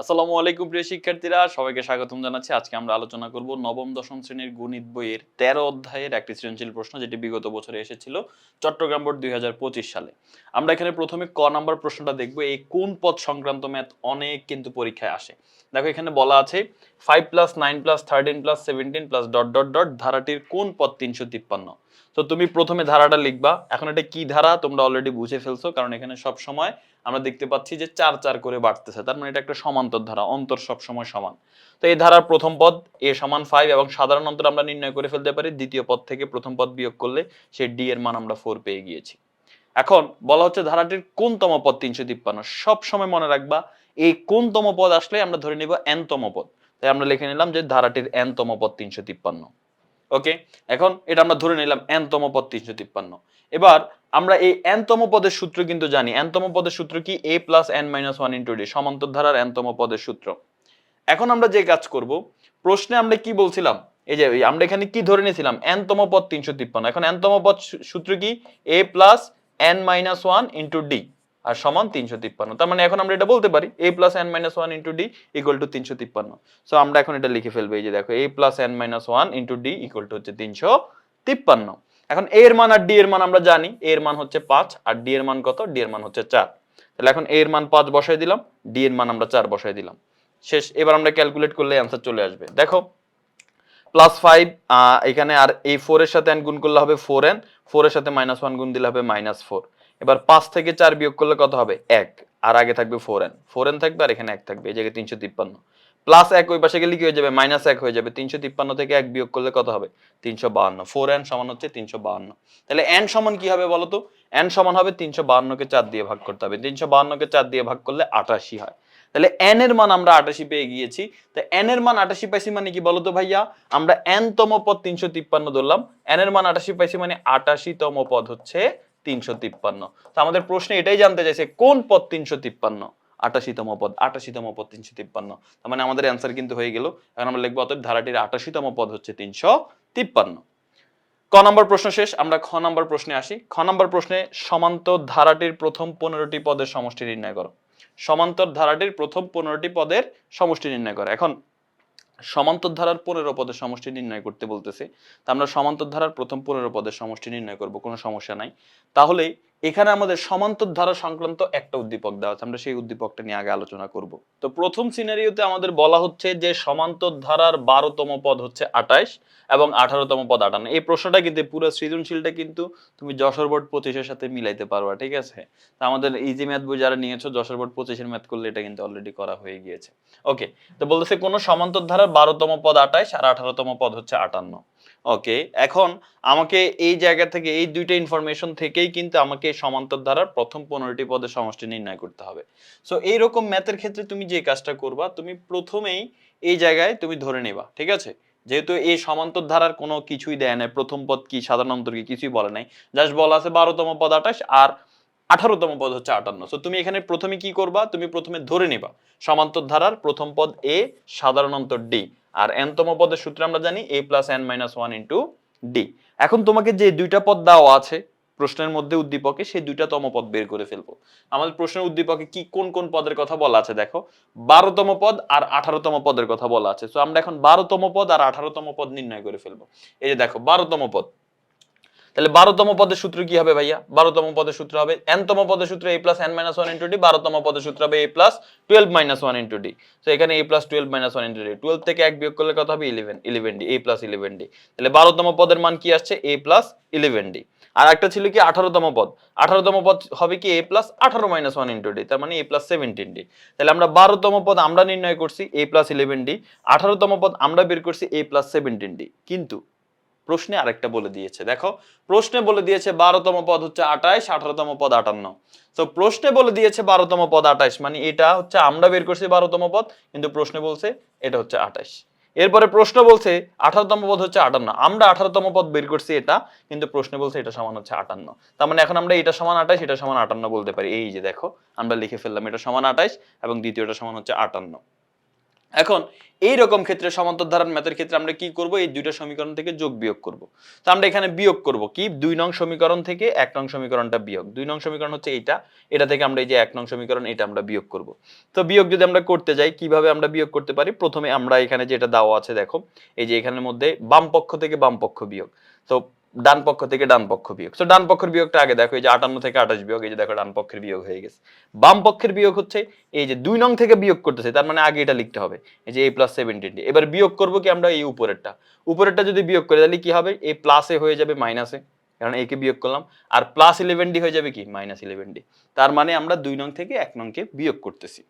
আসসালামু আলাইকুম প্রিয় শিক্ষার্থীরা, সবাইকে স্বাগতম জানাচ্ছি। আজকে আমরা আলোচনা করব নবম, দশম শ্রেণির গণিত বইয়ের তেরো অধ্যায়ের একটি সৃজনশীল প্রশ্ন, যেটি বিগত বছরে এসেছিল চট্টগ্রাম বোর্ড দুই হাজার পঁচিশ সালে। আমরা এখানে প্রথমে ক নাম্বার প্রশ্নটা দেখব, এই কোন পদ সংক্রান্ত ম্যাথ অনেক কিন্তু পরীক্ষায় আসে। দেখো, এখানে বলা আছে five plus nine plus thirteen plus seventeen plus dot dot dot ধারাটির কোন পদ তিনশো তিপ্পান্ন? তো তুমি প্রথমে ধারাটা লিখবা। এখন এটা কি ধারা? তোমরা অলরেডি বুঝে ফেলছো, কারণ এখানে সব সময় আমরা দেখতে পাচ্ছি যে চার চার করে বাড়তেছে। তার মানে এটা একটা সমান্তর ধারা, অন্তর সব সময় সমান। তো এই ধারার প্রথম পদ এ সমান ফাইভ এবং সাধারণ অন্তর আমরা নির্ণয় করে ফেলতে পারি। দ্বিতীয় পদ থেকে প্রথম পদ বিয়োগ করলে সেই ডি এর মান আমরা ফোর পেয়ে গিয়েছি। এখন বলা হচ্ছে ধারাটির কোনতম পদ তিনশো তিপ্পান্ন। সব সময় মনে রাখবা, এই কোনতম পদ আসলে আমরা ধরে নিব এনতম পদ। তাই আমরা লিখে নিলাম যে ধারাটির এনতম পদ তিনশো তিপ্পান্ন। ওকে এখন এটা আমরা ধরে নিলাম এনতম পদ তিনশো তিপ্পান্ন। এবার আমরা এই এনতম পদের সূত্র কিন্তু জানি। এনতম পদের সূত্র কি? A plus N minus one into D সমান্তর ধারার এনতম পদের সূত্র। এখন আমরা যে কাজ করব, প্রশ্নে আমরা কি বলছিলাম? এই যে আমরা এখানে কি ধরে নিয়েছিলাম? এনতম পদ তিনশো তিপ্পান্ন। এখন এনতম পদ সূত্র কি? A plus N minus one into D আর সমান তিনশো তিপ্পান্ন। তার মানে এখন আমরা এটা বলতে পারি A plus N minus one into D equal to তিনশো তিপ্পান্ন। সো আমরা এখন এটা লিখে ফেলব, এই যে দেখো A plus N minus one into D equal to হচ্ছে তিনশো তিপ্পান্ন। এখন এ এর মান আর ডি এর মান আমরা জানি এ এর মান হচ্ছে পাঁচ, আর ডি এর মান কত? ডি এর মান হচ্ছে চার। তাহলে এখন এ এর মান পাঁচ বসাই দিলাম ডি এর মান আমরা চার বসাই দিলাম। শেষ, এবার আমরা ক্যালকুলেট করলে অ্যান্সার চলে আসবে। দেখো প্লাস ফাইভ এখানে আর এই ফোর এর সাথে এন গুণ করলে হবে ফোর এন ফোর এর সাথে মাইনাস ওয়ান গুণ দিলে হবে মাইনাস ফোর এবার পাঁচ থেকে চার বিয়োগ করলে কত হবে? এক। আর আগে থাকবে ফোর এন ফোর এন থাকবে আর এখানে এক থাকবে, এই জায়গায় তিনশো তিপ্পান্ন। প্লাস এক ওই পাশে গেলে কি হয়ে যাবে? মাইনাস এক হয়ে যাবে। তিনশো তিপ্পান্ন থেকে এক বিয়োগ করলে কত হবে? তিনশো বাহান্ন। ফোর এন সমান হচ্ছে তিনশো বাহান্ন। তাহলে এন সমান কি হবে বলতো? এন সমান হবে তিনশো বাহান্নকে চার দিয়ে ভাগ করতে হবে। তিনশো বাহান্নকে চার দিয়ে ভাগ করলে আটাশি হয়। তাহলে এন এর মান আমরা আটাশি পেয়ে গিয়েছি। তো এন এর মান আটাশি পাইছি মানে কি বলতো ভাইয়া? আমরা এন তম পদ তিনশো তিপ্পান্ন ধরলাম। এন এর মান আটাশি পাইছি মানে আটাশি তম পদ হচ্ছে তিনশো তিপ্পান্ন। তো আমাদের প্রশ্নে এটাই জানতে চাইছে, কোন পদ তিনশো তিপ্পান্ন? আটাশিতম পদ আটাশিতম পদ তিনশো তিপ্পান্ন। তার মানে আমাদের অ্যান্সার কিন্তু হয়ে গেল। এখন আমরা লিখব, অতএব ধারাটির আটাশিতম পদ হচ্ছে তিনশো তিপ্পান্ন। ক নম্বর প্রশ্ন শেষ, আমরা খ নম্বর প্রশ্নে আসি। খ নম্বর প্রশ্নে সমান্তর ধারাটির প্রথম পনেরোটি পদের সমষ্টি নির্ণয় করো। সমান্তর ধারাটির প্রথম পনেরোটি পদের সমষ্টি নির্ণয় করো। এখন সমান্তর ধারার পনেরো পদের সমষ্টি নির্ণয় করতে বলতেছে। তা আমরা সমান্তর ধারার প্রথম পনেরো পদের সমষ্টি নির্ণয় করব, কোনো সমস্যা নাই। তাহলে এখানে আমাদের সমান্তর ধারা সংক্রান্ত একটা উদ্দীপক দেওয়া আছে, আমরা সেই উদ্দীপকটা নিয়ে আগে আলোচনা করব। তো প্রথম সিনারিওতে আমাদের বলা হচ্ছে যে সমান্তর ধারার বারোতম পদ হচ্ছে আঠাইশ এবং আঠারোতম পদ আটান্ন। এই প্রশ্নটা কিন্তু পুরো সৃজনশীলটা কিন্তু তুমি যশোর বোর্ড পঁচিশের সাথে মিলাইতে পারবা, ঠিক আছে? তা আমাদের ইজি ম্যাথ বই যারা নিয়েছো, যশোর বোর্ড পঁচিশের ম্যাথ করলে এটা কিন্তু অলরেডি করা হয়ে গিয়েছে। ওকে তো বলতেছে কোনো সমান্তর ধারার বারোতম পদ আঠাইশ আর আঠারোতম পদ হচ্ছে আটান্ন। ওকে এখন আমাকে এই জায়গা থেকে, এই দুইটা ইনফরমেশন থেকেই কিন্তু আমাকে সমান্তর ধারার প্রথম পনেরোটি পদের সমষ্টি নির্ণয় করতে হবে। সো এইরকম ম্যাথের ক্ষেত্রে তুমি যে কাজটা করবা, তুমি প্রথমেই এই জায়গায় তুমি ধরে নেবা, ঠিক আছে? যেহেতু এই সমান্তর ধারার কোনো কিছুই দেয় নাই, প্রথম পদ কি, সাধারণ অন্তর কি, কিছুই বলে নাই। জাস্ট বলা আছে বারোতম পদ আঠাশ আর আঠারোতম পদ হচ্ছে আটান্ন। সো তুমি এখানে প্রথমে কি করবা? তুমি প্রথমে ধরে নেবা, সমান্তর ধারার প্রথম পদ এ সাধারণ অন্তর ডি আর এনতম পদের সূত্রে আমরা জানি A plus N minus one into D এখন তোমাকে যে দুইটা পদ দেওয়া আছে প্রশ্নের মধ্যে উদ্দীপকে, সেই দুইটা তম পদ বের করে ফেলব। আমাদের প্রশ্নের উদ্দীপকে কি কোন কোন পদের কথা বলা আছে দেখো? বারোতম পদ আর আঠারোতম পদের কথা বলা আছে। তো আমরা এখন বারোতম পদ আর আঠারোতম পদ নির্ণয় করে ফেলব। এই যে দেখো, বারোতম পদ। তাহলে বারোতম পদের সূত্র কি হবে ভাইয়া? বারোতম পদের সূত্র হবে এনতম পদের সূত্র A plus N minus one into D বারোতম পদের সূত্র হবে A plus twelve minus one into D তো এখানে A plus twelve minus one into D twelve থেকে এক বিয়োগ করলে কত হবে? Eleven eleven D A plus eleven D তাহলে বারোতম পদের মান কি আসছে? এ প্লাস ইলেভেন ডি আর একটা ছিল কি? আঠারোতম পদ। আঠারোতম পদ হবে কি? এ প্লাস আঠারো মাইনাস ওয়ান ইন্টু ডি তার মানে এ প্লাস সেভেন্টিন ডি তাহলে আমরা বারোতম পদ আমরা নির্ণয় করছি এ প্লাস ইলেভেন ডি আঠারোতম পদ আমরা বের করছি এ প্লাস সেভেন্টিন ডি কিন্তু প্রশ্নে আরেকটা বলে দিয়েছে। দেখো, প্রশ্নে বলে দিয়েছে বারোতম পদ হচ্ছে আঠাইশ, আঠারোতম পদ আটান্ন। তো প্রশ্নে বলে দিয়েছে বারোতম পদ আঠাইশ মানে এটা হচ্ছে আমরা বের করছি বারোতম পদ, কিন্তু প্রশ্নে বলছে এটা হচ্ছে আঠাইশ। এরপরে প্রশ্ন বলছে আঠারোতম পদ হচ্ছে আটান্ন। আমরা আঠারোতম পদ বের করছি এটা, কিন্তু প্রশ্নে বলছে এটা সমান হচ্ছে আটান্ন। তার মানে এখন আমরা এটা সমান আঠাইশ, এটা সমান আটান্ন বলতে পারি। এই যে দেখো, আমরা লিখে ফেললাম এটা সমান আঠাইশ এবং দ্বিতীয়টা সমান হচ্ছে আটান্ন। এখন এই রকম ক্ষেত্রে সমান্তর ধারার ম্যাথের ক্ষেত্রে আমরা কি করব? এই দুইটা সমীকরণ থেকে যোগ বিয়োগ করব। তো আমরা এখানে বিয়োগ করব কি? দুই নং সমীকরণ থেকে এক নং সমীকরণটা বিয়োগ। দুই নং সমীকরণ হচ্ছে এইটা। এটা থেকে আমরা এই যে এক নং সমীকরণ, এটা আমরা বিয়োগ করব। তো বিয়োগ যদি আমরা করতে যাই, কীভাবে আমরা বিয়োগ করতে পারি? প্রথমে আমরা এখানে যেটা দেওয়া আছে, দেখো, এই যে এখানের মধ্যে বাম পক্ষ থেকে বাম পক্ষ বিয়োগ। তো ডান পক্ষ থেকে ডান পক্ষ বিয়োগ। তো ডান পক্ষের বিয়োগটা আগে দেখো, এই যে আটান্ন থেকে আঠাশ বিয়োগ, এই যে দেখো, ডান পক্ষের বিয়োগ হয়ে গেছে। বাম পক্ষের বিয়োগ হচ্ছে এই যে দুই নং থেকে বিয়োগ করতেছে, তার মানে আগে এটা লিখতে হবে, এই যে এ প্লাস সেভেন্টিন এবার বিয়োগ করব কি আমরা এই উপরেরটা। উপরেরটা যদি বিয়োগ করে, তাহলে কি হবে? এই প্লাসে হয়ে যাবে মাইনাসে কারণ একে বিয়োগ করলাম। আর প্লাস ইলেভেন ডি হয়ে যাবে কি? মাইনাস ইলেভেন ডি তার মানে আমরা দুই নং থেকে এক নংকে বিয়োগ করতেছি।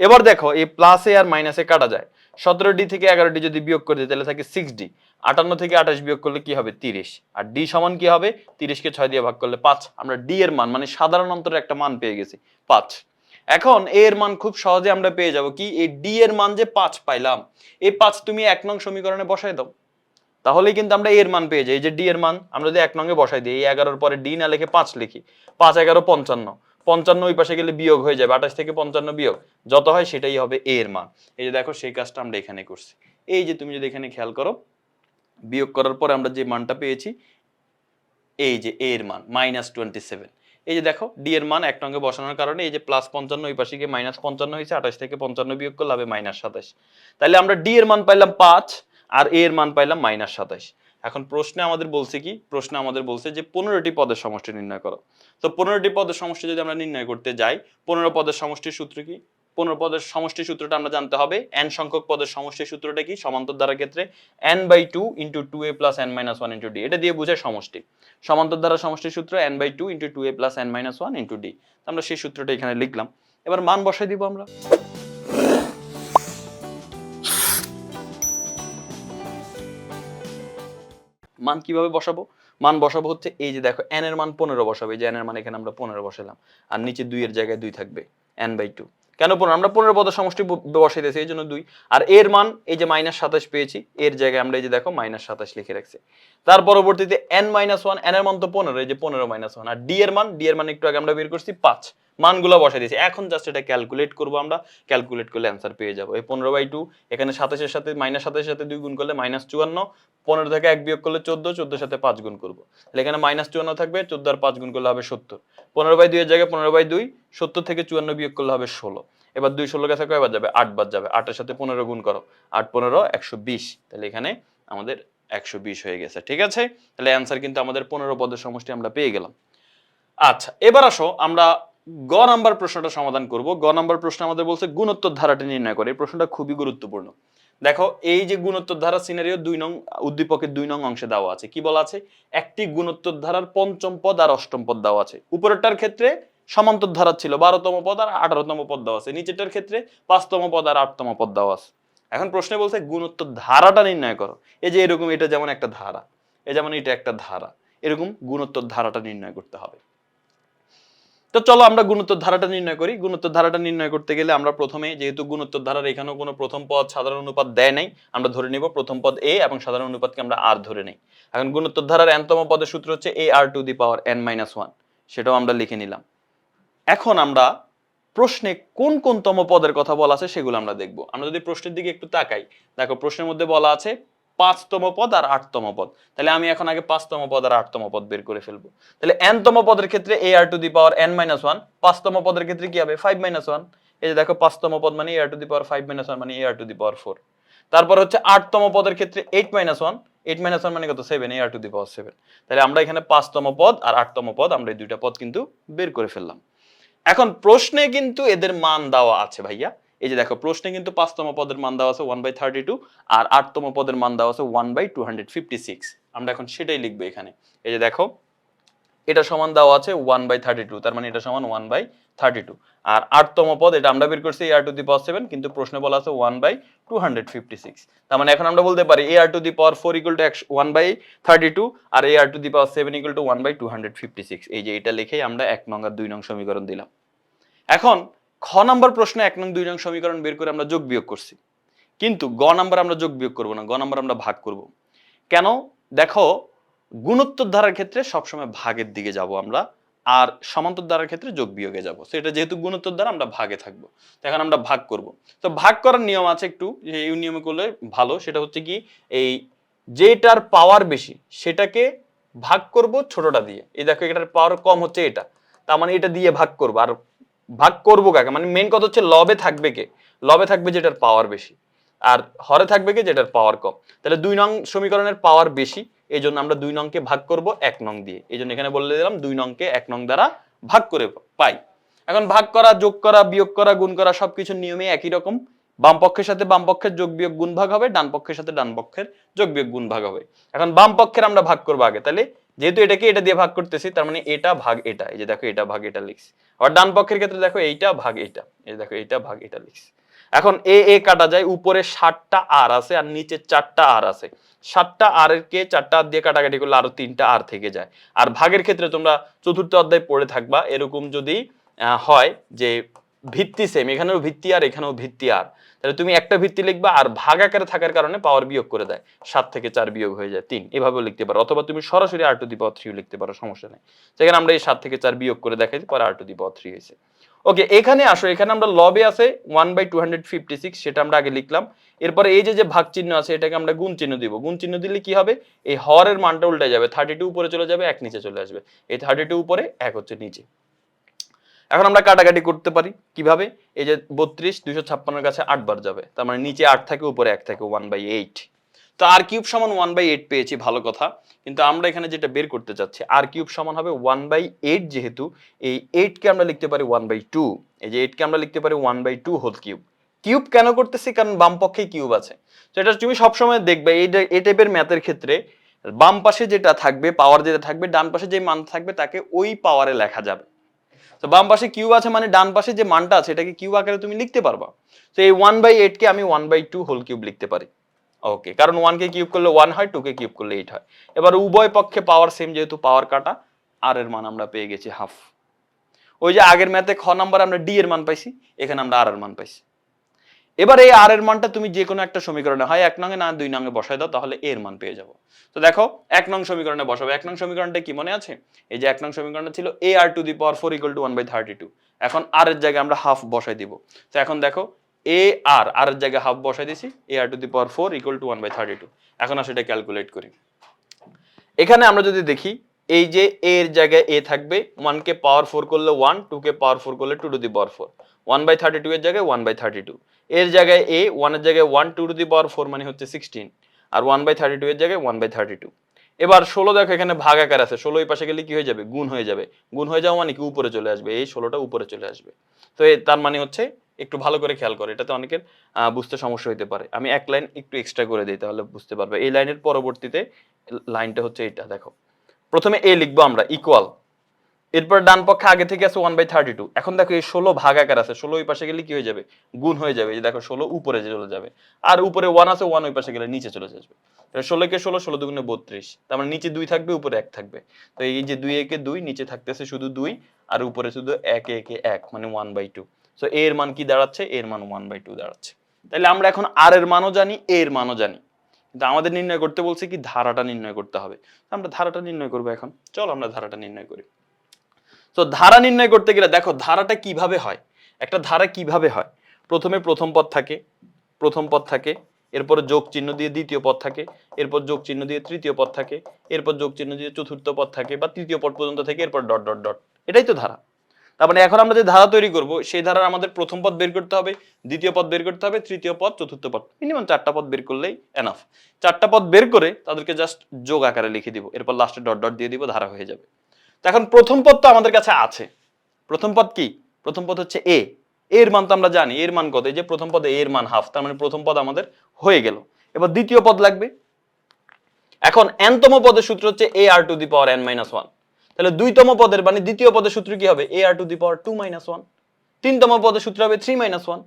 এবার দেখো এই প্লাসে আর মাইনাসে কাটা যায়। সতেরো ডি থেকে এগারো ডি যদি বিয়োগ করে দিই, তাহলে থাকে সিক্স ডি আটান্ন থেকে আঠাশ বিয়োগ করলে কি হবে? তিরিশ। আর ডি সমান কি হবে? তিরিশকে ছয় দিয়ে ভাগ করলে পাঁচ। আমরা ডি এর মান মানে সাধারণ অন্তরের একটা মান পেয়ে গেছি, পাঁচ। এখন এ এর মান খুব সহজে আমরা পেয়ে যাব কি? এই ডি এর মান যে পাঁচ পাইলাম, এই পাঁচ তুমি এক নং সমীকরণে বসাই দাও। তাহলেই কিন্তু আমরা এর মান পেয়ে যাই। এই যে ডি এর মান, আমরা যদি এক নঙ্গে বসাই দিই, এই এগারোর পরে ডি না লিখে পাঁচ লিখি। পাঁচ, এগারো, পঞ্চান্ন। পঞ্চান্ন ওই পাশে গেলে বিয়োগ হয়ে যাবে, আঠাশ থেকে পঞ্চান্ন বিয়োগ। যত হয় সেটাই হবে এ এর মান। এই যে দেখো, সেই কাজটা আমরা এখানে করছি। এই যে তুমি যদি এখানে খেয়াল করো বিয়োগ করার পরে আমরা যে মানটা পেয়েছি, এই যে এ এর মান মাইনাস টোয়েন্টি সেভেন এই যে দেখো ডি এর মান এক নঙ্গে বসানোর কারণে এই যে প্লাস পঞ্চান্ন, ওই পাশে গিয়ে মাইনাস পঞ্চান্ন হয়েছে, আঠাশ থেকে পঞ্চান্ন বিয়োগ করলে হবে মাইনাস সাতাশ। তাহলে আমরা ডি এর মান পাইলাম পাঁচ, আর এ এর মান পাইলাম মাইনাস সাতাশ। এখন প্রশ্নে আমাদের বলছে কি? প্রশ্নে আমাদের বলছে যে পনেরোটি পদের সমষ্টি নির্ণয় করো। তো পনেরোটি পদের সমষ্টি যদি আমরা নির্ণয় করতে যাই, পনেরো পদের সমষ্টির সূত্র কি? পনেরো পদের সমষ্টি সূত্রটা আমরা জানতে হবে। এন সংখ্যক পদের সমষ্টি সূত্রটা কি? সমান্তর দ্বারা ক্ষেত্রে N by two into two A plus N minus one into D এটা দিয়ে বোঝায় সমষ্টি। সমান্তর দ্বারা সমষ্টির সূত্র N by two into two A plus N minus one into D আমরা সেই সূত্রটা এখানে লিখলাম। এবার মান বসাই দিব আমরা। মান কীভাবে বসাবো? মান বসাবো হচ্ছে এই যে দেখো এন এর মান পনেরো বসাবে। যে এন এর মান এখানে আমরা পনেরো বসালাম। আর নিচে দুই এর জায়গায় দুই থাকবে এন বাই টু কেন পনেরো? আমরা পনেরো পদের সমষ্টি বসাই দিয়েছি এই জন্য দুই। আর এর মান, এই যে মাইনাস সাতাশ পেয়েছি, এর জায়গায় আমরা এই যে দেখো মাইনাস সাতাশ লিখে রাখছি। তার পরবর্তীতে এন মাইনাস ওয়ান এন এর মান তো পনেরো, এই যে পনেরো মাইনাস ওয়ান আর ডি এর মান ডি এর মান একটু আগে আমরা বের করছি পাঁচ। মানগুলো বসাই দিয়েছি। এখন জাস্ট এটা ক্যালকুলেট করব আমরা। ক্যালকুলেট করলে অ্যান্সার পেয়ে যাব। এই পনেরো বাই টু এখানে সাতাশের সাথে মাইনাস সাতাশের সাথে দুই গুণ করলে মাইনাস চুয়ান্ন, পনেরো থেকে এক বিয়োগ করলে চোদ্দ, চোদ্দোর সাথে পাঁচ গুণ করব। তাহলে এখানে মাইনাস চুয়ান্ন থাকবে, চোদ্দ আর পাঁচ গুণ করলে হবে সত্তর। পনেরো বাই দুইয়ের জায়গায় পনেরো বাই দুই, সত্তর থেকে চুয়ান্ন বিয়োগ করলে হবে ষোলো। এবার দুই ষোলো কাছে কয়বার যাবে? আট বার যাবে। আটের সাথে পনেরো গুণ করো। আট, পনেরো, একশো বিশ। তাহলে এখানে আমাদের একশো বিশ হয়ে গেছে। ঠিক আছে? তাহলে অ্যান্সার কিন্তু আমাদের পনেরো পদের সমষ্টি আমরা পেয়ে গেলাম। আচ্ছা এবার আসো আমরা গ নাম্বার প্রশ্নটা সমাধান করব। গ নাম্বার প্রশ্ন আমাদের বলছে গুণোত্তর ধারাটি নির্ণয় করে। এই প্রশ্নটা খুবই গুরুত্বপূর্ণ। দেখো, এই যে গুণোত্তর ধারা সিনারিও দুই নং, উদ্দীপকের দুই নং অংশে দেওয়া আছে। কি বলা আছে? একটি গুণোত্তর ধারার পঞ্চম পদ আর অষ্টম পদ দেওয়া আছে। উপরেরটার ক্ষেত্রে সমান্তর ধারা ছিল, বারোতম পদ আর আঠারোতম পদ দেওয়া আছে। নিচেরটার ক্ষেত্রে পাঁচতম পদ আর আটতম পদ দেওয়া আছে। এখন প্রশ্নে বলছে গুণোত্তর ধারাটা নির্ণয় করো। এই যে এরকম, এটা যেমন একটা ধারা, এ যেমন এটা একটা ধারা, এরকম গুণোত্তর ধারাটা নির্ণয় করতে হবে। তো চলো আমরা গুণোত্তর ধারাটা নির্ণয় করি। গুণোত্তর ধারাটা নির্ণয় করতে গেলে আমরা প্রথমে যেহেতু গুণোত্তর ধারার এখানেও কোনো প্রথম পদ সাধারণ অনুপাত দেয় নাই, আমরা ধরে নিব প্রথম পদ এ এবং সাধারণ অনুপাতকে আমরা আর ধরে নেই। এখন গুণোত্তর ধারার এনতম পদের সূত্র হচ্ছে A R to the power N minus one সেটাও আমরা লিখে নিলাম। এখন আমরা প্রশ্নে কোন কোন তম পদের কথা বলা আছে সেগুলো আমরা দেখব। আমরা যদি প্রশ্নের দিকে একটু তাকাই, দেখো প্রশ্নের মধ্যে বলা আছে পাঁচতম পদ আর আটতম পদ। তাহলে আমি এখন আগে পাঁচতম পদ আর আটতম পদ বের করে ফেলব। তাহলে এনতম পদের ক্ষেত্রে A R to the power N minus one পাঁচতম পদের ক্ষেত্রে কি হবে? ফাইভ মাইনাস ওয়ান এই যে দেখো, পাঁচতম পদ মানে A R to the power five minus one মানে A R to the power four তারপর হচ্ছে আটতম পদের ক্ষেত্রে eight minus one eight minus one মানে কত? Seven A R to the power seven তাহলে আমরা এখানে পাঁচতম পদ আর আটতম পদ, আমরা এই দুইটা পদ কিন্তু বের করে ফেললাম। এখন প্রশ্নে কিন্তু এদের মান দেওয়া আছে ভাইয়া। এই যে দেখো, প্রশ্নে কিন্তু পাঁচতম পদের মান দেওয়া আছে ওয়ান বাই থার্টি টু আর আটতম পদের মান দেওয়া আছে one by two hundred fifty six আমরা এখন সেটাই লিখব এখানে। এই যে দেখো, এটা সমান দেওয়া আছে ওয়ান বাই থার্টি টু তার মানে এটা সমান ওয়ান বাই থার্টি টু আর আটতম পদ, এটা আমরা বের করছি এ R to the power seven কিন্তু প্রশ্নে বলা আছে one by two hundred fifty six তার মানে এখন আমরা বলতে পারি A R to the power four equal to একশো one by thirty two R A R to the power seven equal to one by two hundred fifty six এই যে এটা লিখেই আমরা এক নং আর দুই নং সমীকরণ দিলাম। এখন খ নাম্বার প্রশ্নে এক নং দুই নং সমীকরণ বের করে আমরা যোগ বিয়োগ করছি। কিন্তু গ নাম্বার আমরা যোগ বিয়োগ করব না, গ নাম্বার আমরা ভাগ করব। কেন? দেখো গুণোত্তর ধারার ক্ষেত্রে সবসময় ভাগের দিকে যাব আমরা, আর সমান্তর ধারার ক্ষেত্রে যোগ বিয়োগে যাব। তো এটা যেহেতু গুণোত্তর দ্বারা আমরা ভাগে থাকব। এখন আমরা ভাগ করব। তো ভাগ করার নিয়ম আছে একটু এই নিয়মে করলে ভালো, সেটা হচ্ছে কি, এই যেটার পাওয়ার বেশি, সেটাকে ভাগ করব ছোটটা দিয়ে। এই দেখো এটার পাওয়ার কম হচ্ছে এটা, তার মানে এটা দিয়ে ভাগ করব। আর ভাগ করব কাকে? মানে মেন কথা হচ্ছে লবে থাকবে কে? লবে থাকবে যেটার পাওয়ার বেশি। আর হরে থাকবে কে? যেটার পাওয়ার কম। তাহলে দুই নং সমীকরণের পাওয়ার বেশি এই জন্য আমরা দুই নংকে ভাগ করব এক নং দিয়ে। এই জন্য এখানে বলে দিলাম দুই নংকে এক নং দ্বারা ভাগ করে পাই। এখন ভাগ করা, যোগ করা, বিয়োগ করা, গুণ করা সবকিছুর নিয়মে একই রকম। বাম পক্ষের সাথে বাম পক্ষের যোগ বিয়োগ গুণ ভাগ হবে, ডান পক্ষের সাথে ডান পক্ষের যোগ বিয়োগ গুণ ভাগ হবে। এখন বাম পক্ষের আমরা ভাগ করব আগে। তাহলে যেহেতু এটাকে এটা দিয়ে ভাগ করতেছি, তার মানে এটা ভাগ এটা, এই যে দেখো এটা ভাগ এটা লিখছি। আবার ডান পক্ষের ক্ষেত্রে দেখো এইটা ভাগ এইটা এই দেখো এইটা ভাগ এটা লিখছি। এখন এ এ কাটা যায়, উপরে ষাটটা আর আছে আর নিচে চারটা আর আছে। সাতটা আর কে, চারটা আর দিয়ে কাটাকাটি করলে আরও তিনটা আর থেকে যায়। আর ভাগের ক্ষেত্রে তোমরা চতুর্থ অধ্যায় পড়ে থাকবা, এরকম যদি হয় যে ভিত্তি সেম এখানেও ভিত্তি আর, এখানেও ভিত্তি আর। তাহলে তুমি একটা ভিত্তি লিখবা আর ভাগ আকারে থাকার কারণে পাওয়ার বিয়োগ করে দেয়। সাত থেকে চার বিয়োগ হয়ে যায় তিন, এভাবেও লিখতে পারো। অথবা তুমি সরাসরি আর টু দি পাওয়ার থ্রি লিখতে পারো, সমস্যা নেই। সেখানে আমরা এই সাত থেকে চার বিয়োগ করে দেখাই পরে আর টু দি পাওয়ার থ্রি হয়েছে। ওকে এখানে আসো, এখানে আমরা লবে আছে one by two hundred fifty six সেটা আমরা আগে লিখলাম। এরপরে এই যে যে ভাগ চিহ্ন আছে, এটাকে আমরা গুণ চিহ্ন দিব। গুণ চিহ্ন দিলে কি হবে? এই হরের মানটা উল্টে যাবে। থার্টি টু উপরে চলে যাবে, এক নিচে চলে আসবে। এই থার্টি টু উপরে, এক হচ্ছে নিচে। এখন আমরা কাটাকাটি করতে পারি। কীভাবে? এই যে বত্রিশ, দুইশো ছাপ্পান্নের কাছে আট বার যাবে। তার মানে নিচে আট থাকে, উপরে এক থাকে ওয়ান বাই এইট তো আর কিউব সমান ওয়ান বাই এইট পেয়েছি, ভালো কথা। কিন্তু আমরা এখানে যেটা বের করতে চাচ্ছি আর কিউব সমান হবে ওয়ান বাই এইট যেহেতু, এই এইটকে আমরা লিখতে পারি ওয়ান বাই টু এই যে এইটকে আমরা লিখতে পারি one by two whole cube cube কেন করতেছি? কারণ বাম পক্ষে কিউব আছে। তো এটা তুমি সবসময় দেখবে, এই টাইপের ম্যাথের ক্ষেত্রে বাম পাশে যেটা থাকবে পাওয়ার যেটা থাকবে, ডান পাশে যে মান থাকবে, তাকে ওই পাওয়ারে লেখা যাবে। তো বাম পাশে কিউ আছে মানে ডান পাশে যে মানটা আছে, এটাকে কিউ আকারে তুমি লিখতে পারবা। তো এই ওয়ান বাই এইটকে আমি one by two whole cube লিখতে পারি। ওকে কারণ ওয়ানকে কিউব করলে ওয়ান হয় টু কে কিউব করলে এইট হয়। এবার উভয় পক্ষে পাওয়ার সেম যেহেতু পাওয়ার কাটা আর এর মান আমরা পেয়ে গেছি হাফ ওই যে আগের ম্যাথে খ নাম্বার আমরা ডি এর মান পাইছি, এখানে আমরা আর এর মান পাইছি। এবার এই আর এর মানটা তুমি যে কোনো একটা সমীকরণে, হয় এক নঙে না, দুই নঙে বসায় দাও, তাহলে এর মান পেয়ে যাব। তো দেখো, এক নং সমীকরণে বসাবো। এক নং সমীকরণটা কি মনে আছে? এই যে এক নং সমীকরণটা ছিল A R to the power four equal to one by thirty two এখন আর এর জায়গায় আমরা হাফ বসাই দিব। তো এখন দেখো এ আর আর এর জায়গায় হাফ বসাই দিছি A R to the power four equal to one by thirty two এখন আর সেটা ক্যালকুলেট করি। এখানে আমরা যদি দেখি এই যে এ এর জায়গায় এ থাকবে ওয়ানকে পাওয়ার ফোর করলে ওয়ান টুকে পাওয়ার ফোর করলে two to the power four one by thirty two এর জায়গায় ওয়ান বাই থার্টি টু এর জায়গায় এ ওয়ানের জায়গায় one two to the power four মানে হচ্ছে সিক্সটিন আর ওয়ান বাই থার্টি টু এর জায়গায় ওয়ান বাই থার্টি টু এবার ষোলো দেখো এখানে ভাগ আকার আছে। ষোলো পাশে গেলে কি হয়ে যাবে? গুণ হয়ে যাবে। গুণ হয়ে যাওয়া মানে কি? উপরে চলে আসবে। এই ষোলোটা উপরে চলে আসবে। তো তার মানে হচ্ছে একটু ভালো করে খেয়াল করে। এটাতে অনেকের বুঝতে সমস্যা হতে পারে। আমি এক লাইন একটু এক্সট্রা করে দিই, তাহলে বুঝতে পারবে। এই লাইনের পরবর্তীতে লাইনটা হচ্ছে এটা দেখো। প্রথমে এ লিখব আমরা ইকুয়াল এরপর ডান পক্ষে আগে থেকে আছে ওয়ান বাই থার্টি টু এখন দেখো এই ষোলো ভাগ আকার আছে, ষোলো ওই পাশে গেলে কি হয়ে যাবে? গুণ হয়ে যাবে। যে দেখো ষোলো উপরে চলে যাবে। আর উপরে ওয়ান আছে ওয়ান ওই পাশে গেলে নিচে চলে যাবে ষোলোকে ষোলো ষোলো দুগুণে বত্রিশ। তার মানে নিচে দুই থাকবে, উপরে এক থাকবে। তো এই যে দুই একে দুই, নিচে থাকতেছে শুধু দুই, আর উপরে শুধু একে একে এক মানে ওয়ান বাই টু সো এর মান কি দাঁড়াচ্ছে? এর মান ওয়ান বাই টু দাঁড়াচ্ছে। তাহলে আমরা এখন আর এর মানও জানি এর মানও জানি। কিন্তু আমাদের নির্ণয় করতে বলছে কি ধারাটা নির্ণয় করতে হবে। আমরা ধারাটা নির্ণয় করব এখন। চলো আমরা ধারাটা নির্ণয় করি। তো ধারা নির্ণয় করতে গেলে দেখো ধারাটা কীভাবে হয়? একটা ধারা কীভাবে হয়? প্রথমে প্রথম পদ থাকে, প্রথম পদ থাকে, এরপর যোগ চিহ্ন দিয়ে দ্বিতীয় পদ থাকে, এরপর যোগ চিহ্ন দিয়ে তৃতীয় পদ থাকে, এরপর যোগ চিহ্ন দিয়ে চতুর্থ পদ থাকে বা তৃতীয় পদ পর্যন্ত থাকে, এরপর ডট ডট ডট। এটাই তো ধারা। তার মানে এখন আমরা যে ধারা তৈরি করব, সেই ধারার আমাদের প্রথম পদ বের করতে হবে, দ্বিতীয় পদ বের করতে হবে, তৃতীয় পদ, চতুর্থ পদ। মিনিমাম চারটা পদ বের করলেই এনাফ চারটা পদ বের করে তাদেরকে জাস্ট যোগ আকারে লিখে দিব। এরপর লাস্টে ডট ডট দিয়ে দিব, ধারা হয়ে যাবে। তো এখন প্রথম পদ তো আমাদের কাছে আছে। প্রথম পদ কি? প্রথম পদ হচ্ছে এ এর মান তো আমরা জানি এর মান কত? এই যে প্রথম পদে এর মান হাফ তার মানে প্রথম পদ আমাদের হয়ে গেল। এবার দ্বিতীয় পদ লাগবে। এখন এনতম পদের সূত্র হচ্ছে A R to the power N minus one তাহলে দুইতম পদের মানে দ্বিতীয় পদের সূত্র কি হবে? A R to the power two minus one তিনতম পদের সূত্র হবে থ্রি মাইনাস ওয়ান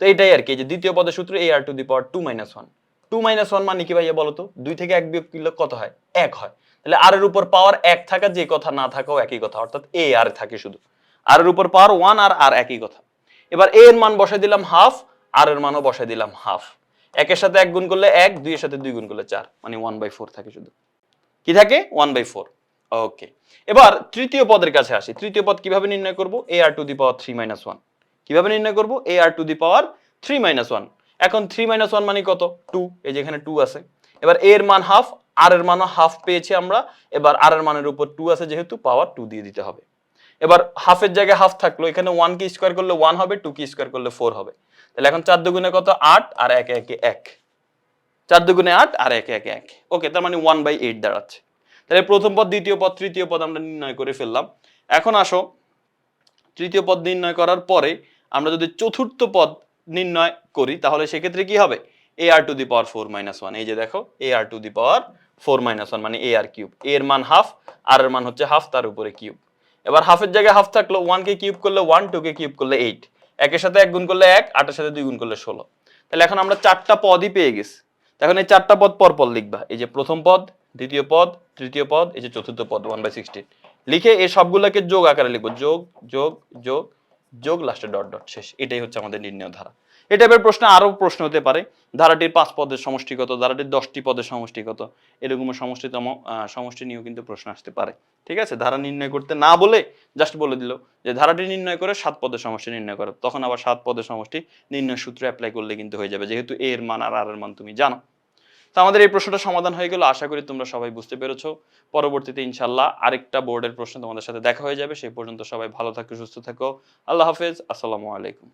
তো এটাই আর কি যে দ্বিতীয় পদের সূত্র A R to the power two minus one two minus one মানে কি ভাইয়া বলতো? দুই থেকে এক বিয়োগ করলে কত হয়? এক হয়। তাহলে আর এর উপর পাওয়ার এক থাকা, যে কথা না থাকাও একই কথা, অর্থাৎ এ আর থাকে শুধু। আর এর উপর পাওয়ার ওয়ান আর আর একই কথা। এবার এ এর মান বসাই দিলাম হাফ আর এর মানও বসাই দিলাম হাফ একের সাথে এক গুণ করলে এক দুই এর সাথে দুই গুণ করলে চার। মানে ওয়ান বাই ফোর থাকে শুধু। কি থাকে? ওয়ান বাই ফোর ওকে এবার তৃতীয় পদের কাছে আসি। তৃতীয় পদ কীভাবে নির্ণয় করব? A R to the power three minus one কীভাবে নির্ণয় করব? A R to the power three minus one এখন থ্রি মাইনাস ওয়ান মানে কত? টু এই যেখানে টু আছে। এবার এ এর মান হাফ আর এর মানও হাফ পেয়েছি আমরা। এবার আর এর মানের উপর টু আছে যেহেতু পাওয়ার টু দিয়ে দিতে হবে। এবার হাফের জায়গায় হাফ থাকল। এখানে ওয়ান কি স্কোয়ার করলে ওয়ান হবে টু কি স্কোয়ার করলে ফোর হবে। তাহলে এখন চার দুগুণে কত? আট আর একে একে এক। চার দুগুণে আট আর একে একে এক। ওকে তার মানে ওয়ান বাই এইট দাঁড়াচ্ছে। তাহলে প্রথম পদ, দ্বিতীয় পদ, তৃতীয় পদ আমরা নির্ণয় করে ফেললাম। এখন আসো, তৃতীয় পদ নির্ণয় করার পরে আমরা যদি চতুর্থ পদ নির্ণয় করি, তাহলে সেক্ষেত্রে কি হবে? A R to the power four minus one এই যে দেখো A R to the power four minus one মানে এ আর কিউব এর মান হাফ আর এর মান হচ্ছে হাফ তার উপরে কিউব এবার হাফের জায়গায় হাফ থাকল ওয়ানকে কিউব করলে ওয়ান টুকে কিউব করলে এইট একের সাথে এক গুণ করলে এক, আটের সাথে দুই গুণ করলে ষোলো। তাহলে এখন আমরা চারটা পদই পেয়ে গেছি। এখন এই চারটা পদ পর পর লিখবা। এই যে প্রথম পদ দ্বিতীয় পদ, তৃতীয় পদ, এই যে চতুর্থ পদ ওয়ান বাই সিক্সটিন লিখে এই সবগুলোকে যোগ আকারে লিখব। যোগ যোগ যোগ যোগ লাস্টে ডট ডট শেষ। এটাই হচ্ছে আমাদের নির্ণয় ধারা। এই টাইপের প্রশ্ন আরও প্রশ্ন হতে পারে। ধারাটির পাঁচ পদের সমষ্টিগত, ধারাটির দশটি পদের সমষ্টিগত, এরকম সমষ্টিতম সমষ্টি নিয়েও কিন্তু প্রশ্ন আসতে পারে। ঠিক আছে? ধারা নির্ণয় করতে না বলে জাস্ট বলে দিল যে ধারাটি নির্ণয় করে সাত পদের সমষ্টি নির্ণয় করো। তখন আবার সাত পদের সমষ্টি নির্ণয় সূত্র অ্যাপ্লাই করলে কিন্তু হয়ে যাবে। যেহেতু এর মান আর আর এর মান তুমি জানো। তো আমাদের এই প্রশ্নটা সমাধান হয়ে গেল। আশা করি তোমরা সবাই বুঝতে পেরেছ। পরবর্তীতে ইনশাল্লাহ আরেকটা বোর্ডের প্রশ্ন তোমাদের সাথে দেখা হয়ে যাবে। সেই পর্যন্ত সবাই ভালো থাকো, সুস্থ থাকো। আল্লাহ হাফেজ। আসসালামু আলাইকুম।